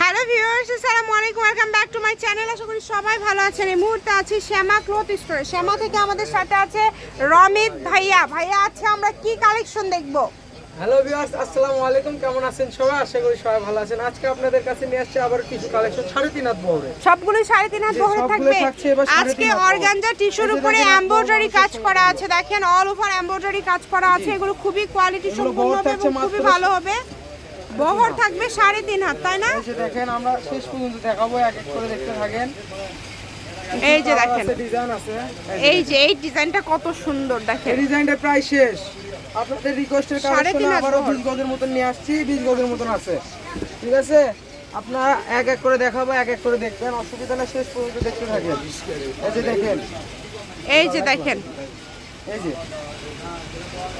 Hello viewers আসসালামু আলাইকুম। Welcome back to my channel আশা করি সবাই ভালো আছেন। এই মুহূর্তে আছি শ্যামা ক্লথ স্টোরে। শ্যামা থেকে আমাদের সাথে আছে রমিত ভাইয়া। ভাইয়া আছে আমরা কি কালেকশন দেখব? হ্যালো ভিউয়ার্স আসসালামু আলাইকুম। কেমন আছেন সবাই? আশা করি সবাই ভালো আছেন। আজকে আপনাদের কাছে নিয়ে আসছি আবার কিছু কালেকশন সাড়ে তিন হাত বহরে। সবগুলোই সাড়ে তিন হাত বহরে থাকবে। আজকে অর্গানজা টিস্যুর উপরে এমব্রয়ডারি কাজ করা আছে। দেখেন অল ওভার এমব্রয়ডারি কাজ করা আছে। এগুলো খুবই কোয়ালিটি সম্পূর্ণ হবে খুবই ভালো হবে। বহর থাকবে সাড়ে তিন হাত তাই না? দেখেন আমরা শেষ পর্যন্ত দেখাবো এক এক করে দেখতে থাকেন। এই যে দেখেন। ডিজাইন আছে এই যে এই ডিজাইনটা কত সুন্দর দেখেন। ডিজাইনটা প্রায় শেষ। আপনাদের রিকোয়েস্টের কারণে আবারও বিশ গজের মতন নিয়ে আসছি বিশ গজের মতন আছে। ঠিক আছে? আপনারা এক এক করে দেখাবো এক এক করে দেখবেন। অসুবিধা না শেষ পর্যন্ত দেখতে থাকেন। এই যে দেখেন। এই যে দেখেন। এই যে।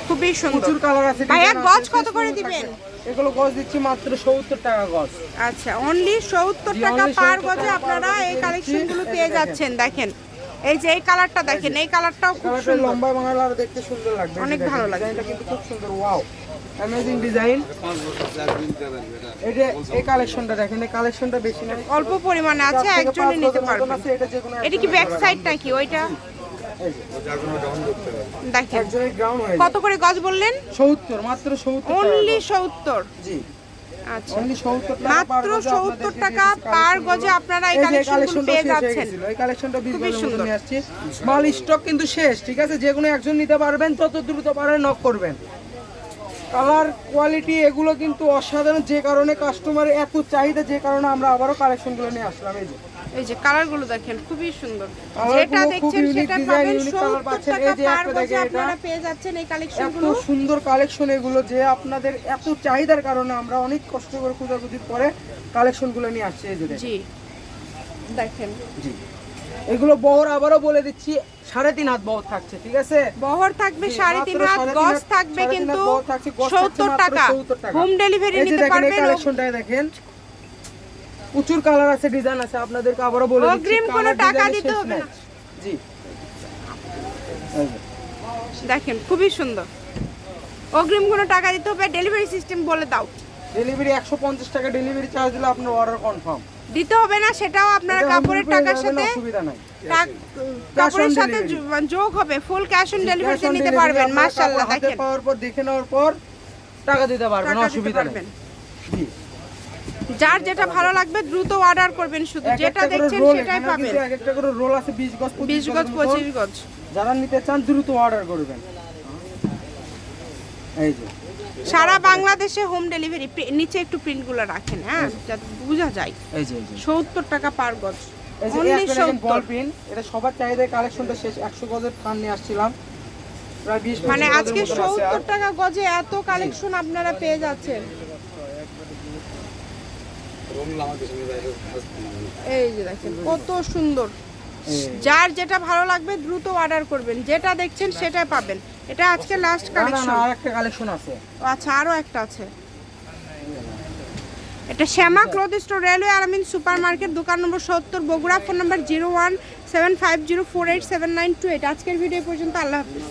খুবই সুন্দর। কালার আছে ভাইয়া গজ কত করে দিবেন? এগুলো গজ দিচ্ছি মাত্র সত্তর টাকা গজ। আচ্ছা অনলি সত্তর টাকা পার গজে আপনারা এই কালেকশনগুলো পেয়ে যাচ্ছেন দেখেন। এই যে এই কালারটা দেখেন এই কালারটাও খুব সুন্দর। লম্বা বানালে আরও দেখতে সুন্দর লাগবে। অনেক ভালো লাগবে। ডিজাইনটা কিন্তু খুব সুন্দর ওয়াও অ্যামেজিং ডিজাইন যে এই কালেকশনটা দেখেন এই কালেকশনটা বেশি না। অল্প পরিমাণে আছে চার থেকে একজনে নিতে পারবেন। এটা এটা কি ব্যাক করা সাইড নাকি ওইটা? দেখেন কত করে গজ বললেন? সত্তর মাত্র সত্তর অনলি সত্তর? জি। আচ্ছা। মাত্র টাকা পার গজে আপনারা এই পেয়ে শেষ যাচ্ছেন। এই কালেকশনটা বিশ খুবই গজের সুন্দর। মতো নিয়ে আসছি। মাল স্টক কিন্তু শেষ ঠিক আছে? যে কোনো একজন নিতে পারবেন তত দ্রুত পারেন নক করবেন। কালার কোয়ালিটি এগুলো কিন্তু অসাধারণ যে কারণে কাস্টমার এত চাহিদা যে কারণে আমরা আবারও কালেকশনগুলো নিয়ে আসলাম। এই যে। এই যে কালারগুলো দেখেন খুবই সুন্দর। যেটা দেখছেন সেটা পাবেন unique 70 টাকা এই যে পার গজে আপনারা পেয়ে যাচ্ছেন এই এত সুন্দর কালেকশন এগুলো যে আপনাদের এত চাহিদার কারণে আমরা অনেক কষ্ট করে খোঁজাখুঁজির পরে কালেকশনগুলো নিয়ে আসছি। এই যে জি। দেখেন। জি। এগুলো বহর আবারও বলে দিচ্ছি সাড়ে তিন হাত বহর থাকছে ঠিক আছে? বহর থাকবে সাড়ে তিন হাত গজ থাকবে কিন্তু সত্তর টাকা। হোম ডেলিভারি নিতে পারবেন কালেকশনটাই দেখেন। প্রচুর কালার আছে ডিজাইন আছে আপনাদেরকে আবারও বলে অগ্রিম কোনো টাকা দিতে হবে না। জি। দেখেন খুবই সুন্দর। অগ্রিম কোনো টাকা দিতে হবে ডেলিভারি সিস্টেম বলে দাও। ডেলিভারি একশো পঞ্চাশ টাকা ডেলিভারি চার্জ দিলে আপনার অর্ডার কনফার্ম দিতে হবে না সেটাও আপনার কাপড়ের টাকার সাথে অসুবিধা নাই। কাপড়ের সাথে যোগ হবে ফুল ক্যাশ অন ডেলিভারিতে নিতে পারবেন মাশাআল্লাহ দেখেন। পাওয়ার পর দেখে নেওয়ার পর টাকা দিতে পারবেন অসুবিধা নেই। জি। যার যেটা ভালো লাগবে দ্রুত অর্ডার করবেন শুধু। যেটা দেখছেন সেটাই পাবেন। এক একটা করে রোল আছে 20 গজ 20 25 গজ গজ 25 গজ। যারা নিতে চান দ্রুত অর্ডার করবেন। এই যে। সারা বাংলাদেশে হোম ডেলিভারি নিচে একটু প্রিন্টগুলো রাখেন হ্যাঁ? যাতে বোঝা যায়। এই যে এই যে। সত্তর টাকা পার গজ। এই যে বল পিন এটা সবার চাহিদায় কালেকশনটা শেষ। 100 গজের থান নিয়ে আসছিলাম। প্রায় 20 মানে আজকে মতন আছে সত্তর আর। টাকা গজে এত কালেকশন আপনারা পেয়ে যাচ্ছেন। এই যে দেখেন কত সুন্দর। যার যেটা ভালো লাগবে দ্রুত অর্ডার করবেন। যেটা দেখছেন সেটাই পাবেন। এটা আজকে লাস্ট কালেকশন না আরেকটা কালেকশন আছে। আচ্ছা আরও একটা আছে। এটা Shyama cloth store railway Alamin super market দোকান নম্বর সত্তর Bogura phone number zero one seven five zero four eight seven nine two eight আজকের ভিডিও পর্যন্ত আল্লাহ হাফিজ।